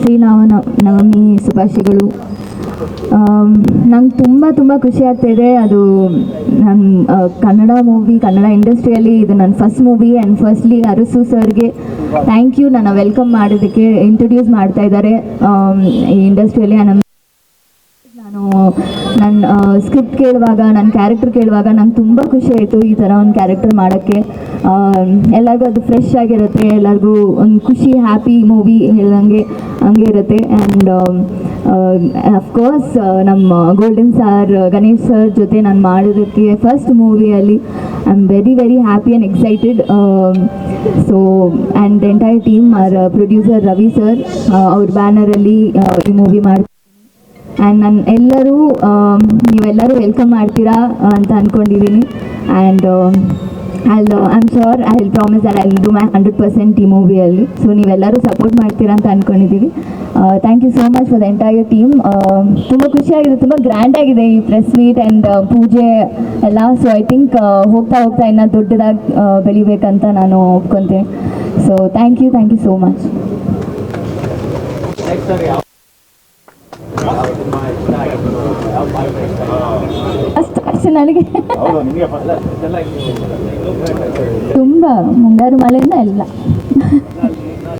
ಶ್ರೀನಾಮ ನವಮಿ ಶುಭಾಶಯಗಳು. ನಂಗೆ ತುಂಬ ತುಂಬ ಖುಷಿ ಆಗ್ತಾ ಇದೆ ಅದು ನನ್ನ ಕನ್ನಡ ಮೂವಿ ಕನ್ನಡ ಇಂಡಸ್ಟ್ರಿಯಲ್ಲಿ ಇದು ನನ್ನ first movie and firstly Arasu ಸರ್ಗೆ ಥ್ಯಾಂಕ್ ಯು ನನ್ನ ವೆಲ್ಕಮ್ ಮಾಡೋದಕ್ಕೆ ಇಂಟ್ರೊಡ್ಯೂಸ್ ಮಾಡ್ತಾ ಇದ್ದಾರೆ. ಈ ಇಂಡಸ್ಟ್ರಿಯಲ್ಲಿ ನಮ್ಮ ನನ್ನ ಸ್ಕ್ರಿಪ್ಟ್ ಕೇಳುವಾಗ ನನ್ನ ಕ್ಯಾರೆಕ್ಟರ್ ಕೇಳುವಾಗ ನಂಗೆ ತುಂಬ ಖುಷಿ ಆಯಿತು ಈ ಥರ ಒಂದು ಕ್ಯಾರೆಕ್ಟರ್ ಮಾಡೋಕ್ಕೆ. ಎಲ್ಲರಿಗೂ ಅದು ಫ್ರೆಶ್ ಆಗಿರುತ್ತೆ, ಎಲ್ಲರಿಗೂ ಒಂದು ಖುಷಿ ಹ್ಯಾಪಿ ಮೂವಿ ಹೇಳ್ದಂಗೆ, ಹಂಗೆ ಇರುತ್ತೆ. ಆ್ಯಂಡ್ ಅಫ್ಕೋರ್ಸ್ ನಮ್ಮ ಗೋಲ್ಡನ್ ಸಾರ್ ಗಣೇಶ್ ಸರ್ ಜೊತೆ ನಾನು ಮಾಡೋದಕ್ಕೆ first ಮೂವಿಯಲ್ಲಿ I am very very happy and excited so and entire team are producer Ravi sir ಅವ್ರ ಬ್ಯಾನರಲ್ಲಿ ಈ ಮೂವಿ ಮಾಡಿ ಆ್ಯಂಡ್ ನಾನು ಎಲ್ಲರೂ ಆಮ್, ನೀವೆಲ್ಲರೂ ವೆಲ್ಕಮ್ ಮಾಡ್ತೀರಾ ಅಂತ ಅಂದ್ಕೊಂಡಿದ್ದೀನಿ and I I'm sure I will promise that I will do my hundred percent ಈ ಮೂವಿಯಲ್ಲಿ ಸೊ ನೀವೆಲ್ಲರೂ ಸಪೋರ್ಟ್ ಮಾಡ್ತೀರಾ ಅಂತ ಅಂದ್ಕೊಂಡಿದ್ದೀವಿ thank you so much for the entire team ತುಂಬ ಖುಷಿಯಾಗಿದೆ ತುಂಬ ಗ್ರ್ಯಾಂಡ್ ಆಗಿದೆ ಈ ಪ್ರೆಸ್ ಮೀಟ್ ಆ್ಯಂಡ್ ಪೂಜೆ ಎಲ್ಲ. ಸೊ ಐ ಥಿಂಕ್ ಹೋಗ್ತಾ ಹೋಗ್ತಾ ಇನ್ನೂ ದೊಡ್ಡದಾಗಿ ಬೆಳಿಬೇಕಂತ ನಾನು ಒಪ್ಕೊತೀನಿ. So thank you thank you so much ಅಷ್ಟು ಅಷ್ಟು ನನಗೆ. ತುಂಬ ಮುಂಗಾರು ಮಳೆನ ಎಲ್ಲ